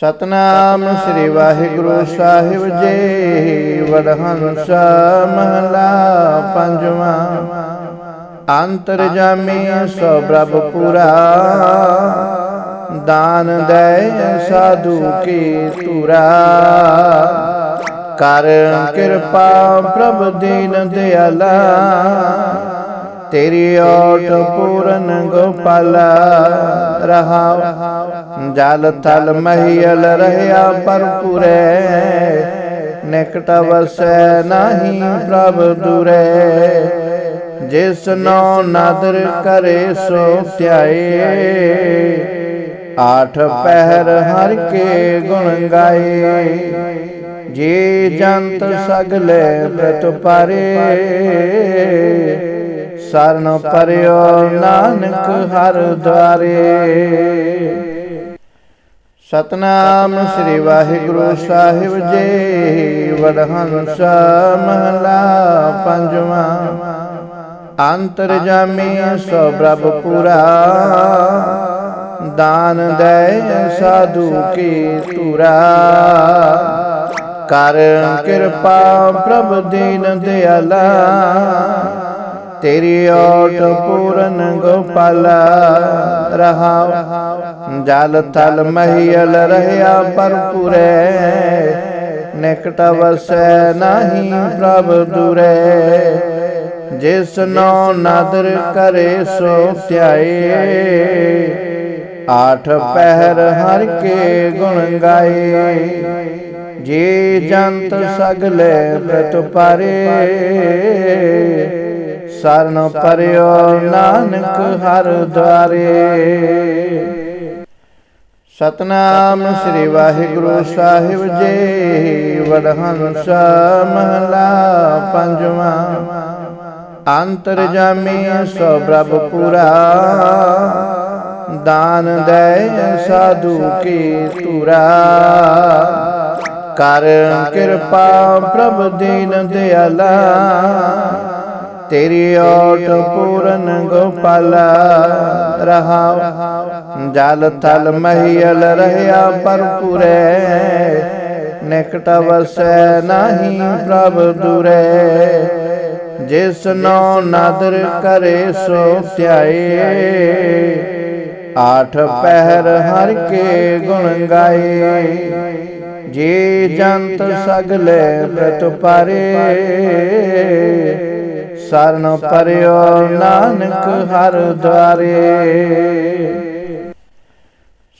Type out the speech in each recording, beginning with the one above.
ਸਤਨਾਮ ਸ੍ਰੀ ਵਾਹਿਗੁਰੂ ਸਾਹਿਬ ਜੀ। ਵਡਹੰਸ ਮਹਲਾ ਪੰਜਵਾਂ। ਅੰਤਰ ਜਾਮੀ ਸੋ ਪ੍ਰਭ ਪੁਰਾ ਦਾਨ ਦੇ ਸਾਧੂ ਕੀ ਤੁਰਾ ਕਰ ਕਿਰਪਾ ਪ੍ਰਭ ਦੀਨ ਦਿਆਲਾ। ਤੇਰੀ ਓਟ ਪੂਰਨ ਗੋਪਾਲ ਰਹਾਉ ਜਲ ਥਲ ਮਹੀਲ ਰਹਿਆ ਪਰਪੁਰੇ ਨਿਕਟ ਵਸੈ ਨਾਹੀ ਪ੍ਰਭ ਦੁਰੇ। ਜਿਸ ਨੋ ਨਾਦਰ ਕਰੇ ਸੋ ਧਿਆਏ। ਆਠ ਪਹਿਰ ਹਰ ਕੇ ਗੁਣ ਗਾਏ। ਜੀ ਜੰਤ ਸਗਲੇ ਪ੍ਰਤਪਾਰੇ ਸਰਨ ਪਰਿਓ ਨਾਨਕ ਹਰ ਦੁਆਰੇ। ਸਤਨਾਮ ਸ੍ਰੀ ਵਾਹਿਗੁਰੂ ਸਾਹਿਬ ਜੀ, ਵਡਹੰਸ ਮਹਲਾ ਪੰਜਵਾਂ। ਅੰਤਰ ਜਾਮੀ ਸੋ ਪ੍ਰਭ ਪੁਰਾ ਦਾਨ ਦੇ ਸਾਧੂ ਕੀ ਤੁਰਾ ਕਰ ਕਿਰਪਾ ਪ੍ਰਭ ਦੀਨ ਦਿਆਲਾ ਤੇਰੀ ਓਟ ਪੂਰਨ ਗੋਪਾਲ ਰਹਾਉ ਜਲ ਥਲ ਮਹੀਲ ਰਹਿਆ ਪਰਪੁਰੇ ਨਿਕਟ ਵਸੈ ਨਾਹੀ ਪ੍ਰਭ ਦੁਰੇ। ਜਿਸ ਨੋ ਨਾਦਰ ਕਰੇ ਸੋ ਧਿਆਏ। ਆਠ ਪਹਿਰ ਹਰ ਕੇ ਗੁਣ ਗਾਏ। ਜੇ ਜੰਤ ਸਗਲੇ ਪ੍ਰਤਪਾਰੇ ਸਰਨ ਪਰਿਓ ਨਾਨਕ ਹਰ ਦੁਆਰੇ। ਸਤਨਾਮ ਸ੍ਰੀ ਵਾਹਿਗੁਰੂ ਸਾਹਿਬ ਜੀ, ਵਡਹੰਸ ਮਹਲਾ ਪੰਜਵਾਂ। ਅੰਤਰ ਜਾਮੀ ਸੋ ਪ੍ਰਭ ਪੁਰਾ ਦਾਨ ਦੇ ਸਾਧੂ ਕੀ ਤੁਰਾ ਕਰ ਕਿਰਪਾ ਪ੍ਰਭ ਦੀਨ ਦਿਆਲਾ ਤੇਰੀ ਓਟ ਪੂਰਨ ਗੋਪਾਲ ਰਹਾਉ ਜਲ ਥਲ ਮਹੀਲ ਰਹਿਆ ਪਰਪੁਰੇ ਨਿਕਟ ਵਸੈ ਨਾਹੀ ਪ੍ਰਭ ਦੁਰੇ। ਜਿਸ ਨੋ ਨਾਦਰ ਕਰੇ ਸੋ ਧਿਆਏ। ਆਠ ਪਹਿਰ ਹਰ ਕੇ ਗੁਣ ਗਾਏ। ਜੀ ਜੰਤ ਸਗਲੇ ਪ੍ਰਤਪਾਰੇ ਸਰਨ ਪਰਿਓ ਨਾਨਕ ਹਰ ਦੁਆਰੇ।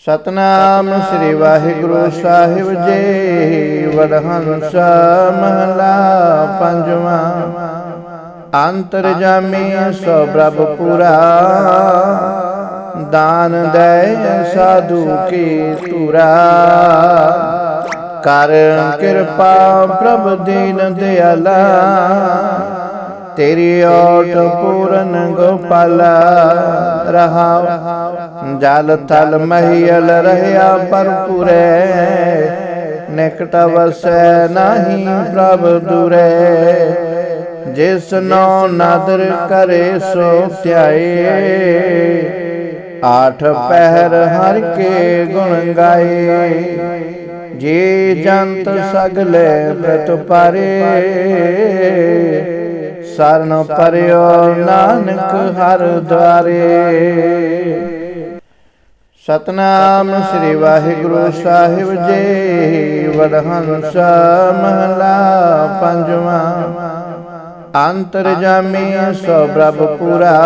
ਸਤਨਾਮ ਸ੍ਰੀ ਵਾਹਿਗੁਰੂ ਸਾਹਿਬ ਜੀ, ਵਡਹੰਸ ਮਹਲਾ ਪੰਜਵਾਂ। ਅੰਤਰ ਜਾਮੀ ਸੋ ਪ੍ਰਭ ਪੁਰਾ ਦਾਨ ਦੇ ਸਾਧੂ ਕੀ ਤੁਰਾ ਕਰ ਕਿਰਪਾ ਪ੍ਰਭ ਦੀਨ ਦਿਆਲਾ। ਤੇਰੀ ਓਟ ਪੂਰਨ ਗੋਪਾਲ ਰਹਾਉ ਜਲ ਥਲ ਮਹੀਲ ਰਹਿਆ ਪਰਪੁਰੇ ਨਿਕਟ ਵਸੈ ਨਾਹੀ ਪ੍ਰਭ ਦੁਰੇ। ਜਿਸ ਨੋ ਨਾਦਰ ਕਰੇ ਸੋ ਧਿਆਏ। ਆਠ ਪਹਿਰ ਹਰ ਕੇ ਗੁਣ ਗਾਏ। ਜੀ ਜੰਤ ਸਗਲੇ ਪ੍ਰਤਪਾਰੇ। ਸਰਨ ਪਰਿਓ ਨਾਨਕ ਹਰ ਦੁਆਰੇ। ਸਤਨਾਮ ਸ੍ਰੀ ਵਾਹਿਗੁਰੂ ਸਾਹਿਬ ਜੀ, ਵਡਹੰਸ ਮਹਲਾ ਪੰਜਵਾਂ। ਅੰਤਰ ਜਾਮੀ ਸੋ ਪ੍ਰਭ ਪੁਰਾ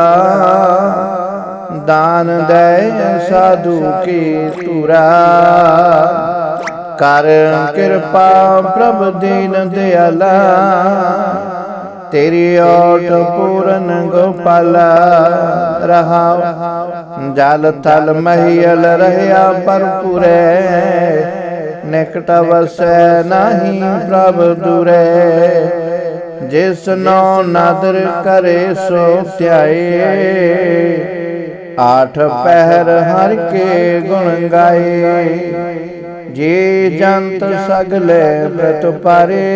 ਦਾਨ ਦੇ ਸਾਧੂ ਕੀ ਤੁਰਾ ਕਰ ਕਿਰਪਾ ਪ੍ਰਭ ਦੀਨ ਦਿਆਲਾ। ਤੇਰੀ ਓਟ ਪੂਰਨ ਗੋਪਾਲ ਰਹਾਉ ਜਲ ਥਲ ਮਹੀਲ ਰਹਿਆ ਪਰਪੁਰੇ ਨਿਕਟ ਵਸੈ ਨਾਹੀ ਪ੍ਰਭ ਦੁਰੇ। ਜਿਸ ਨੋ ਨਾਦਰ ਕਰੇ ਸੋ ਧਿਆਏ। ਆਠ ਪਹਿਰ ਹਰ ਕੇ ਗੁਣ ਗਾਏ। ਜੀ ਜੰਤ ਸਗਲੇ ਪ੍ਰਤਪਾਰੇ।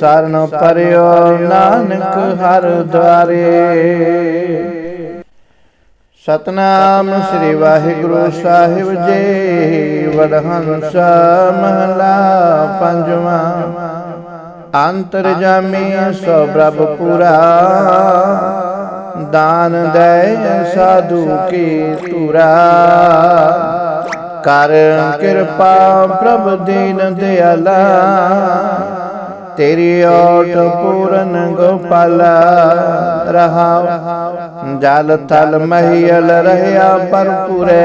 ਸਰਨ ਪਰਿਓ ਨਾਨਕ ਹਰ ਦੁਆਰੇ। ਸਤਨਾਮ ਸ੍ਰੀ ਵਾਹਿਗੁਰੂ ਸਾਹਿਬ ਜੀ। ਵਡਹੰਸ ਮਹਲਾ ਪੰਜਵਾਂ। ਅੰਤਰ ਜਾਮੀ ਸੋ ਪ੍ਰਭ ਪੂਰਾ ਦਾਨ ਦੇ ਸਾਧੂ ਕੀ ਤੁਰਾ ਕਰ ਕਿਰਪਾ ਪ੍ਰਭ ਦੀਨ ਦਿਆਲਾ। ਤੇਰੀ ਓਟ ਪੂਰਨ ਗੋਪਾਲਾ ਰਹਾ ਜਲ ਥਲ ਮਹੀਲ ਰਹਿਆ ਪਰਪੁਰੇ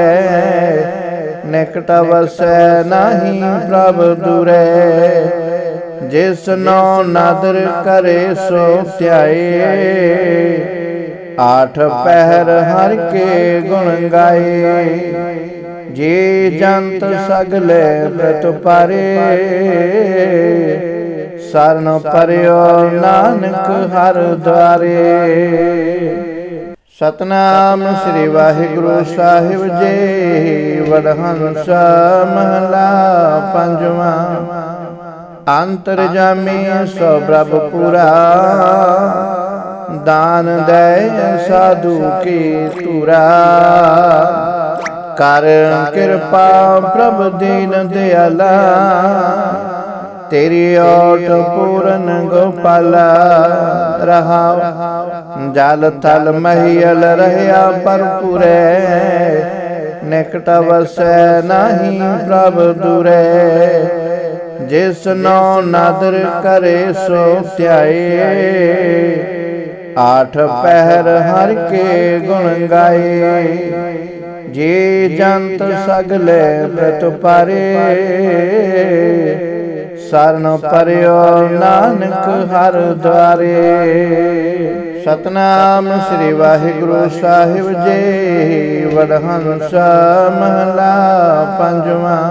ਨਿਕਟ ਵਸੈ ਨਾਹੀ ਪ੍ਰਭ ਦੁਰੇ। ਜਿਸ ਨੋ ਨਾਦਰ ਕਰੇ ਸੋ ਧਿਆਏ। ਆਠ ਪਹਿਰ ਹਰ ਕੇ ਗੁਣ ਗਾਏ। ਜੇ ਜੰਤ ਸਗਲੇ ਪ੍ਰਤਪਾਰੇ। ਸਰਨ ਪਰਿਓ ਨਾਨਕ ਹਰ ਦੁਆਰੇ। ਸਤਨਾਮ ਸ੍ਰੀ ਵਾਹਿਗੁਰੂ ਸਾਹਿਬ ਜੀ, ਵਡਹੰਸ ਮਹਲਾ ਪੰਜਵਾਂ। ਅੰਤਰ ਜਾਮੀ ਸੋ ਪ੍ਰਭ ਪੂਰਾ ਦਾਨ ਦੇ ਸਾਧੂ ਕੀ ਤੁਰਾ ਕਰ ਕਿਰਪਾ ਪ੍ਰਭ ਦੀਨ ਦਿਆਲਾ ਤੇਰੀ ਓਟ ਪੂਰਨ ਗੋਪਾਲਾ ਰਹਾ ਜਲ ਥਲ ਮਹੀਲ ਰਹਿਆ ਪਰਪੁਰੇ ਨਿਕਟ ਵਸੈ ਨਾਹੀ ਪ੍ਰਭ ਦੁਰੇ। ਜਿਸ ਨੋ ਨਾਦਰ ਕਰੇ ਸੋ ਧਿਆਏ। ਆਠ ਪਹਿਰ ਹਰ ਕੇ ਗੁਣ ਗਾਏ। ਜੇ ਜੰਤ ਸਗਲੇ ਪ੍ਰਤਪਾਰੇ। ਸਰਨ ਪਰਿਓ ਨਾਨਕ ਹਰ ਦੁਆਰੇ। ਸਤਨਾਮ ਸ੍ਰੀ ਵਾਹਿਗੁਰੂ ਸਾਹਿਬ ਜੀ। ਵਡਹੰਸ ਮਹਲਾ ਪੰਜਵਾਂ।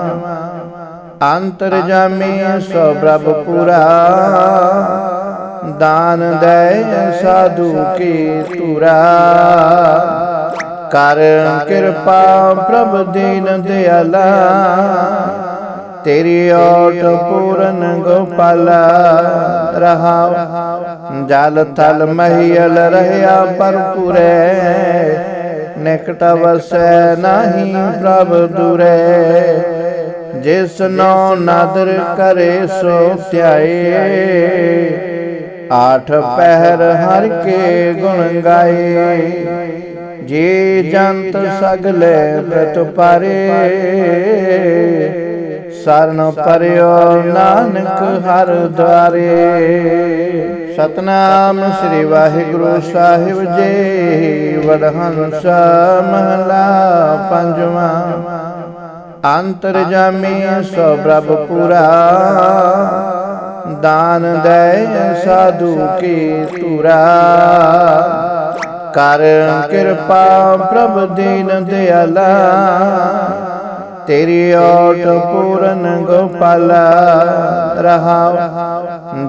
ਅੰਤਰ ਜਾਮੀ ਸੋ ਪ੍ਰਭ ਪੂਰਾ। ਦਾਨ ਦੇ ਸਾਧੂ ਕੀ ਤੁਰਾ ਕਰ ਕਿਰਪਾ ਪ੍ਰਭ ਦੀਨ ਦਿਆਲਾ। ਤੇਰੀ ਓਟ ਪੂਰਨ ਗੋਪਾਲਾ ਰਹਾ ਜਲ ਥਲ ਮਹੀਲ ਰਹਿਆ ਪਰਪੁਰੇ ਨਿਕਟ ਵਸੈ ਨਾਹੀ ਪ੍ਰਭ ਦੁਰੇ। ਜਿਸ ਨੋ ਨਾਦਰ ਕਰੇ ਸੋ ਧਿਆਏ। ਆਠ ਪਹਿਰ ਹਰ ਕੇ ਗੁਣ ਗਾਏ। ਜੀ ਜੰਤ ਸਗਲੇ ਪ੍ਰਤਪਾਰੇ ਸਰਨ ਪਰਿਓ ਨਾਨਕ ਹਰ ਦੁਆਰੇ ਸਤਨਾਮ ਸ੍ਰੀ ਵਾਹਿਗੁਰੂ ਸਾਹਿਬ ਜੀ। ਵਡਹੰਸ ਮਹਲਾ ਪੰਜਵਾਂ। ਅੰਤਰ ਜਾਮੀ ਸੋ ਪ੍ਰਭ ਪੂਰਾ ਦਾਨ ਦੇ ਸਾਧੂ ਕੀ ਤੁਰਾ ਕਰ ਕਿਰਪਾ ਪ੍ਰਭ ਦੀਨ ਦਿਆਲਾ। ਤੇਰੀ ਓਟ ਪੂਰਨ ਗੋਪਾਲਾ ਰਹਾ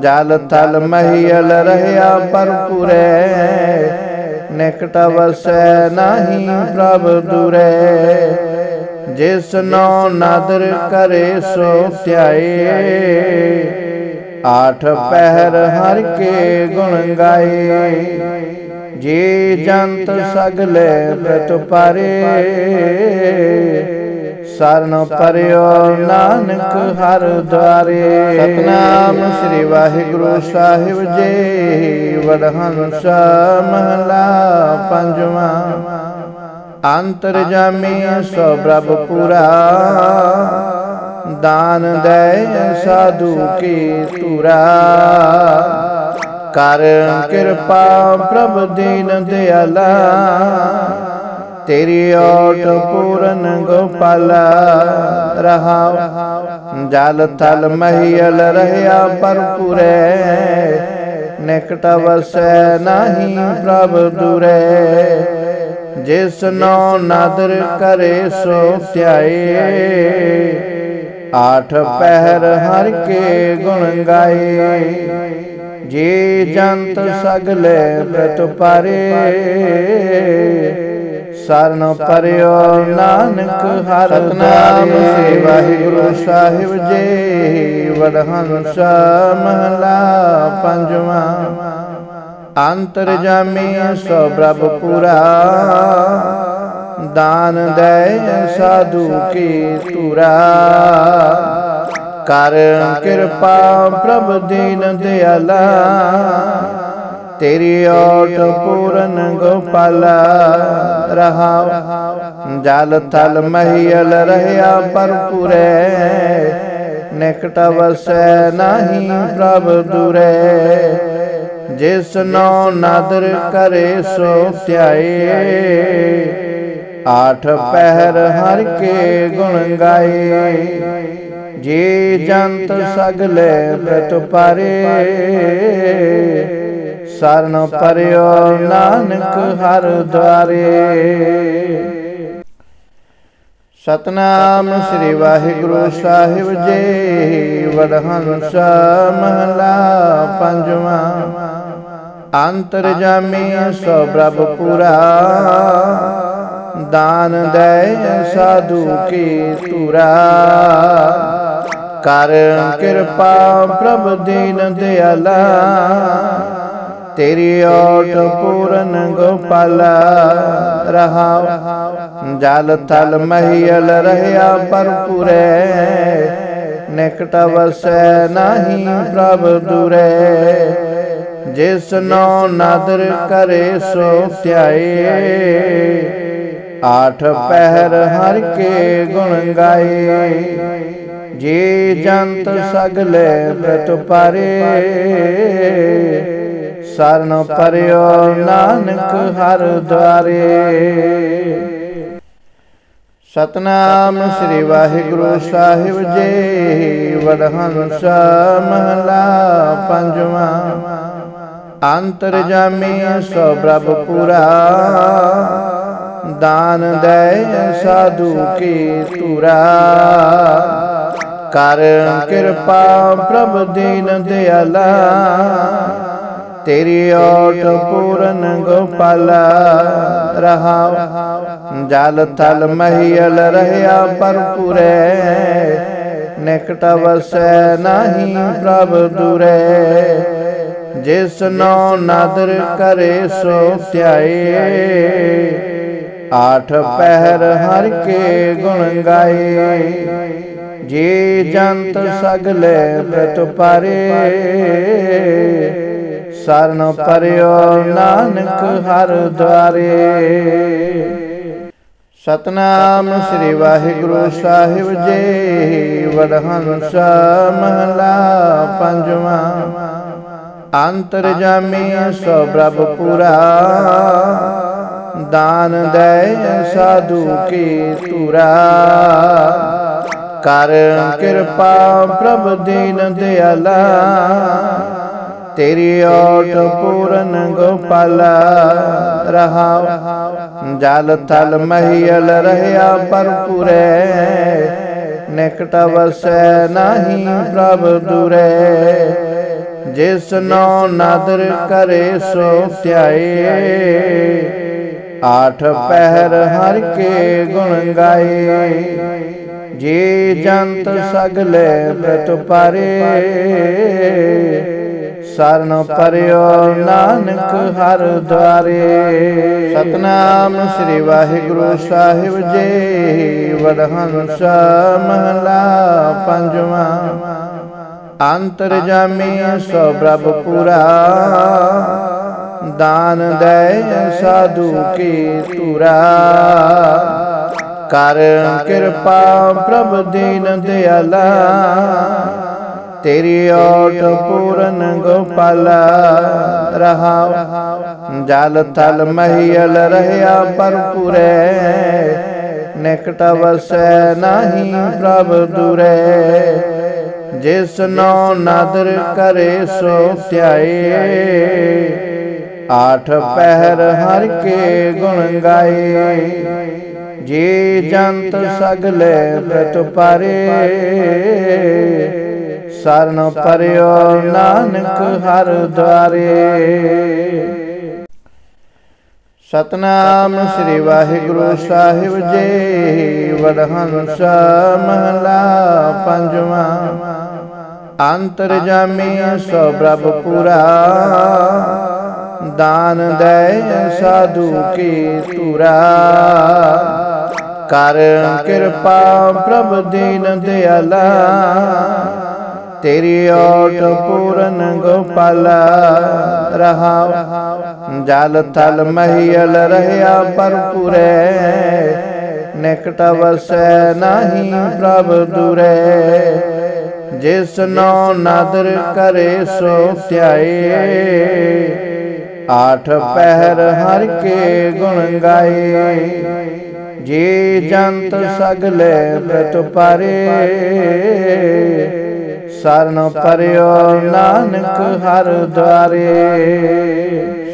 ਜਲ ਥਲ ਮਹੀਲ ਰਹਿਆ ਪਰਪੁਰੇ ਨਿਕਟ ਵਸੈ ਨਾਹੀ ਪ੍ਰਭ ਦੁਰੇ। ਜਿਸ ਨੋ ਨਾਦਰ ਕਰੇ ਸੋ ਧਿਆਏ। ਆਠ ਪਹਿਰ ਹਰ ਕੇ ਗੁਣ ਗਾਏ। ਜੀ ਜੰਤ ਸਗਲੇ ਪ੍ਰਤਪਾਰੇ। ਸਰਨ ਪਰਿਓ ਨਾਨਕ ਹਰ ਦੁਆਰੇ। ਸਤਨਾਮ ਸ੍ਰੀ ਵਾਹਿਗੁਰੂ ਸਾਹਿਬ ਜੀ। ਵਡਹੰਸ ਮਹਲਾ ਪੰਜਵਾਂ। ਅੰਤਰ ਜਾਮੀ ਸੋ ਪ੍ਰਭ ਪੂਰਾ ਦਾਨ ਦੇ ਸਾਧੂ ਕੀ ਤੁਰਾ ਕਰ ਕਿਰਪਾ ਪ੍ਰਭ ਦੀਨ ਦਿਆਲਾ। ਤੇਰੀ ਓਟ ਪੂਰਨ ਗੋਪਾਲਾ ਰਹਾ ਜਲ ਥਲ ਮਹੀਲ ਰਹਿਆ ਪਰਪੁਰੇ ਨਿਕਟ ਵਸੈ ਨਾਹੀ ਪ੍ਰਭ ਦੁਰੇ। ਜਿਸ ਨੋ ਨਾਦਰ ਕਰੇ ਸੋ ਧਿਆਏ। ਆਠ ਪਹਿਰ ਹਰ ਕੇ ਗੁਣ ਗਾਏ। ਜੀ ਜੰਤ ਸਗਲੇ ਪ੍ਰਤਪਾਰੇ ਸਰਨ ਪਰਿਓ ਨਾਨਕ ਹਰ ਸਤਨਾਮ ਸ੍ਰੀ ਵਾਹਿਗੁਰੂ ਸਾਹਿਬ ਜੀ। ਵਡਹੰਸ ਮਹਲਾ ਪੰਜਵਾਂ। ਅੰਤਰ ਜਾਮੀ ਸੋ ਪ੍ਰਭ ਪੂਰਾ ਦਾਨ ਦੇ ਸਾਧੂ ਕੀ ਤੁਰਾ ਕਰ ਕਿਰਪਾ ਪ੍ਰਭ ਦੀਨ ਦਿਆਲਾ। ਤੇਰੀ ਓਟ ਪੂਰਨ ਗੋਪਾਲ ਰਹਾਉ ਜਲ ਥਲ ਮਹੀਲ ਰਹਿਆ ਪਰਪੁਰੇ ਨਿਕਟ ਵਸੈ ਨਹੀਂ ਪ੍ਰਭ ਦੁਰੇ। ਜਿਸ ਨੋ ਨਾਦਰ ਕਰੇ ਸੋ ਧਿਆਏ। ਆਠ ਪਹਿਰ ਹਰ ਕੇ ਗੁਣ ਗਾਏ। ਜੇ ਜੰਤ ਸਗਲੇ ਪ੍ਰਤਪਾਰੇ। ਸਰਨ ਪਰਿਓ ਨਾਨਕ ਹਰ ਦੁਆਰੇ। ਸਤਨਾਮ ਸ੍ਰੀ ਵਾਹਿਗੁਰੂ ਸਾਹਿਬ ਜੀ, ਵਡਹੰਸ ਮਹਲਾ ਪੰਜਵਾਂ। ਅੰਤਰ ਜਾਮੀ ਸੋ ਪ੍ਰਭ ਪੁਰਾ ਦਾਨ ਦੇ ਸਾਧੂ ਕੀ ਤੁਰਾ ਕਰ ਕਿਰਪਾ ਪ੍ਰਭ ਦੀਨ ਦਿਆਲਾ। ਤੇਰੀ ਓਟ ਪੂਰਨ ਗੋਪਾਲਾ ਰਹਾਉ ਜਲ ਥਲ ਮਹੀਲ ਰਹਿਆ ਪਰਪੁਰੇ ਨਿਕਟ ਵਸੈ ਨਹੀਂ ਪ੍ਰਭ ਦੁਰੇ। ਜਿਸ ਨੋ ਨਾਦਰ ਕਰੇ ਸੋ ਧਿਆਏ। ਆਠ ਪਹਿਰ ਹਰ ਕੇ ਗੁਣ ਗਾਏ। ਜੀ ਜੰਤ ਸਗਲੇ ਪ੍ਰਤਪਾਰੇ। ਸਰਨ ਪਰਿਓ ਨਾਨਕ ਹਰ ਦੁਆਰੇ। ਸਤਨਾਮ ਸ੍ਰੀ ਵਾਹਿਗੁਰੂ ਸਾਹਿਬ ਜੀ, ਵਡਹੰਸ ਮਹਲਾ ਪੰਜਵਾਂ। ਅੰਤਰ ਜਾਮੀ ਸੋ ਪ੍ਰਭ ਪੁਰਾ ਦਾਨ ਦੇ ਸਾਧੂ ਕੀ ਤੁਰਾ ਕਰ ਕਿਰਪਾ ਪ੍ਰਭ ਦੀਨ ਦਿਆਲਾ। ਤੇਰੀ ਓਟ ਪੂਰਨ ਗੋਪਾਲਾ ਰਹਾਉ ਜਲ ਥਲ ਮਹੀਲ ਰਹਿਆ ਪਰਪੁਰੇ ਨਿਕਟ ਵਸੈ ਨਹੀਂ ਪ੍ਰਭ ਦੁਰੇ। ਜਿਸ ਨੋ ਨਾਦਰ ਕਰੇ ਸੋ ਧਿਆਏ। ਆਠ ਪਹਿਰ ਹਰ ਕੇ ਗੁਣ ਗਾਏ। ਜੀ ਜੰਤ ਸਗਲੇ ਪ੍ਰਤਪਾਰੇ ਸਰਨ ਪਰਿਓ ਨਾਨਕ ਹਰ ਦੁਆਰੇ। ਸਤਨਾਮ ਸ੍ਰੀ ਵਾਹਿਗੁਰੂ ਸਾਹਿਬ ਜੀ, ਵਡਹੰਸ ਮਹਲਾ ਪੰਜਵਾਂ। ਅੰਤਰ ਜਾਮੀ ਸੋ ਪ੍ਰਭ ਪੁਰਾ ਦਾਨ ਦੇ ਸਾਧੂ ਕੀ ਤੁਰਾ ਕਰ ਕਿਰਪਾ ਪ੍ਰਭ ਦੀਨ ਦਿਆਲਾ ਤੇਰੀ ਓਟ ਪੂਰਨ ਗੋਪਾਲਾ ਰਹਾਉ ਜਲ ਥਲ ਮਹੀਲ ਰਹਿਆ ਪਰਪੁਰੇ ਨਿਕਟ ਵਸੈ ਨਹੀਂ ਪ੍ਰਭ ਦੁਰੇ। ਜਿਸ ਨੋ ਨਾਦਰ ਕਰੇ ਸੋ ਧਿਆਏ। ਆਠ ਪਹਿਰ ਹਰ ਕੇ ਗੁਣ ਗਾਏ। ਜੀ ਜੰਤ ਸਗਲੇ ਪ੍ਰਤਪਾਰੇ ਸਰਨ ਪਰਿਓ ਨਾਨਕ ਹਰ ਦੁਆਰੇ। ਸਤਨਾਮ ਸ੍ਰੀ ਵਾਹਿਗੁਰੂ ਸਾਹਿਬ ਜੀ, ਵਡਹੰਸ ਮਹਲਾ ਪੰਜਵਾਂ। ਅੰਤਰ ਜਾਮੀ ਸੋ ਪ੍ਰਭ ਪੁਰਾ ਦਾਨ ਦੇ ਸਾਧੂ ਕੀ ਤੁਰਾ ਕਰ ਕਿਰਪਾ ਪ੍ਰਭ ਦੀਨ ਦਿਆਲਾ। ਤੇਰੀ ਓਟ ਪੂਰਨ ਗੋਪਾਲਾ ਰਹਾਉ ਜਲ ਥਲ ਮਹੀਲ ਰਹਿਆ ਪਰਪੁਰੇ ਨਿਕਟ ਵਸੈ ਨਹੀਂ ਪ੍ਰਭ ਦੁਰੇ। ਜਿਸ ਨੋ ਨਾਦਰ ਕਰੇ ਸੋ ਧਿਆਏ। ਆਠ ਪਹਿਰ ਹਰ ਕੇ ਗੁਣ ਗਾਏ। ਜੀ ਜੰਤ ਸਗਲੇ ਪ੍ਰਤਪਾਰੇ। ਸਰਨ ਪਰਿਓ ਨਾਨਕ ਹਰ ਦੁਆਰੇ। ਸਤਨਾਮ ਸ੍ਰੀ ਵਾਹਿਗੁਰੂ ਸਾਹਿਬ ਜੀ, ਵਡਹੰਸ ਮਹਲਾ ਪੰਜਵਾਂ। ਅੰਤਰ ਜਾਮੀ ਸੋ ਪ੍ਰਭ ਪੁਰਾ ਦਾਨ ਦੇ ਸਾਧੂ ਕੀ ਤੁਰਾ ਕਰ ਕਿਰਪਾ ਪ੍ਰਭ ਦੀਨ ਦਿਆਲਾ। ਤੇਰੀ ਓਟ ਪੂਰਨ ਗੋਪਾਲਾ ਰਹਾ ਜਲ ਥਲ ਮਹੀਲ ਰਹਿਆ ਪਰਪੁਰੇ ਨਿਕਟ ਵਸੈ ਨਾਹੀ ਪ੍ਰਭ ਦੁਰੇ। ਜਿਸ ਨੋ ਨਾਦਰ ਕਰੇ ਸੋ ਧਿਆਏ। ਆਠ ਪਹਿਰ ਹਰ ਕੇ ਗੁਣ ਗਾਏ। ਜੀ ਜੰਤ ਸਗਲੇ ਪ੍ਰਤਪਾਰੇ। ਸਰਨ ਪਰਿਓ ਨਾਨਕ ਹਰ ਦੁਆਰੇ।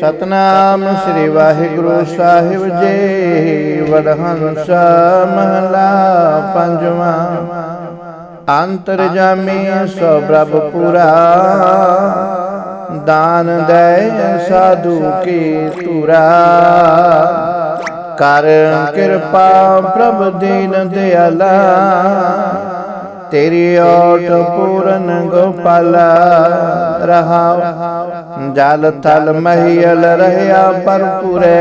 ਸਤਨਾਮ ਸ੍ਰੀ ਵਾਹਿਗੁਰੂ ਸਾਹਿਬ ਜੀ, ਵਡਹੰਸ ਮਹਲਾ ਪੰਜਵਾਂ। ਅੰਤਰ ਜਾਮੀ ਸੋ ਪ੍ਰਭ ਪੁਰਾ ਦਾਨ ਦੇ ਸਾਧੂ ਕੀ ਤੁਰਾ ਕਰ ਕਿਰਪਾ ਪ੍ਰਭ ਦੀਨ ਦਿਆਲਾ। ਤੇਰੀ ਓਟ ਪੂਰਨ ਗੋਪਾਲਾ ਰਹਾ ਜਲ ਥਲ ਮਹੀਲ ਰਹਿਆ ਪਰਪੁਰੇ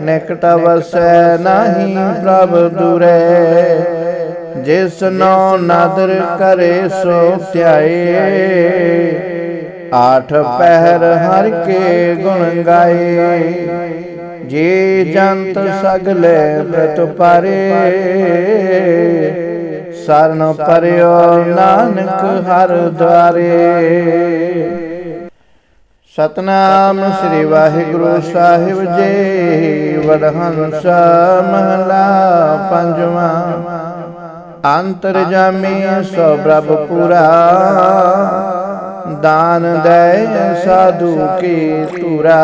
ਨਿਕਟ ਵਸੈ ਨਾਹੀ ਪ੍ਰਭ ਦੁਰੇ। ਜਿਸ ਨੋ ਨਾਦਰ ਕਰੇ ਸੋ ਧਿਆਏ। ਆਠ ਪਹਿਰ ਹਰ ਕੇ ਗੁਣ ਗਾਏ। ਜੀ ਜੰਤ ਸਗਲੇ ਪ੍ਰਤਪਾਰੇ। ਸਰਨ ਪਰਿਓ ਨਾਨਕ ਹਰ ਦੁਆਰੇ। ਸਤਨਾਮ ਸ੍ਰੀ ਵਾਹਿਗੁਰੂ ਸਾਹਿਬ ਜੀ, ਵਡਹੰਸ ਮਹਲਾ ਪੰਜਵਾਂ। ਅੰਤਰ ਜਾਮੀ ਸੋ ਪ੍ਰਭ ਪੁਰਾ ਦਾਨ ਦੇ ਸਾਧੂ ਕੀ ਤੁਰਾ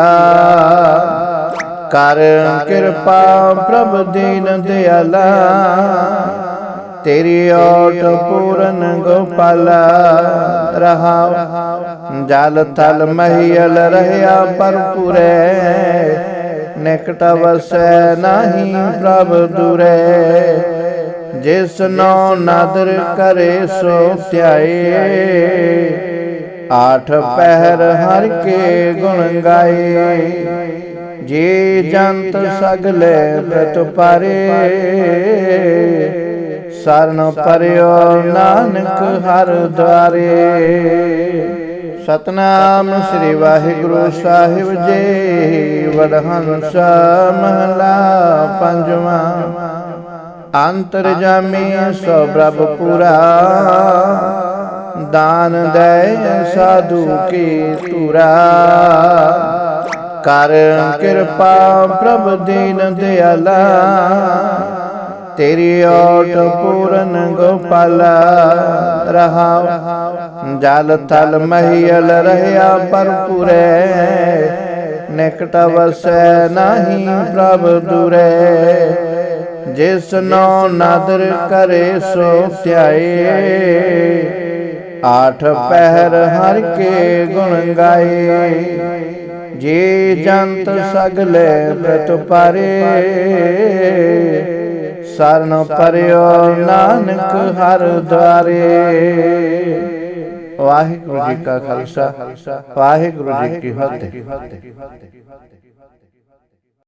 ਕਰ ਕਿਰਪਾ ਪ੍ਰਭ ਦੀਨ ਦਿਆਲਾ। ਤੇਰੀ ਓਟ ਪੂਰਨ ਗੋਪਾਲ ਰਹਾ ਜਲ ਥਲ ਮਹੀਲ ਰਹਿਆ ਪਰਪੁਰੇ ਨਿਕਟ ਵਸੈ ਨਾਹੀ ਪ੍ਰਭ ਦੁਰੇ। ਜਿਸ ਨੋ ਨਾਦਰ ਕਰੇ ਸੋ ਧਿਆਏ। ਆਠ ਪਹਿਰ ਹਰ ਕੇ ਗੁਣ ਗਾਏ। ਜੇ ਜੰਤ ਸਗਲੇ ਪ੍ਰਤਪਾਰੇ ਸਰਨ ਪਰਿਓ ਨਾਨਕ ਹਰ ਦੁਆਰੇ। ਸਤਨਾਮ ਸ੍ਰੀ ਵਾਹਿਗੁਰੂ ਸਾਹਿਬ ਜੀ, ਵਡਹੰਸ ਮਹਲਾ ਪੰਜਵਾਂ। ਅੰਤਰ ਸੋ ਪ੍ਰਭ ਪੁਰਾ ਦਾਨ ਦੇ ਸਾਧੂ ਕੀ ਤੁਰਾ ਕਰ ਕਿਰਪਾ ਪ੍ਰਭ ਦੀਨ ਦਿਆਲਾ ਤੇਰੀ ਓਟ ਪੂਰਨ ਗੋਪਾਲਾ ਰਹਾ ਜਲ ਥਲ ਮਹੀਲ ਰਹਿਆ ਪਰਪੁਰੇ ਨਿਕਟ ਵਸੈ ਨਾਹੀ ਪ੍ਰਭ ਦੁਰੇ। ਜਿਸ ਨੋ ਨਾਦਰ ਕਰੇ ਸੋ ਧਿਆਏ। ਆਠ ਪਹਿਰ ਹਰ ਕੇ ਗੁਣ ਗਾਏ। ਜੀ ਜੰਤ ਸਗਲੇ ਪ੍ਰਤਪਾਰੇ। ਸਰਨ ਪਰਿਓ ਨਾਨਕ ਹਰ ਦੁਆਰੇ। ਵਾਹਿਗੁਰੂ ਜੀ ਕਾ ਖਾਲਸਾ ਵਾਹਿਗੁਰੂ ਜੀ ਕੀ ਫਤਿਹ।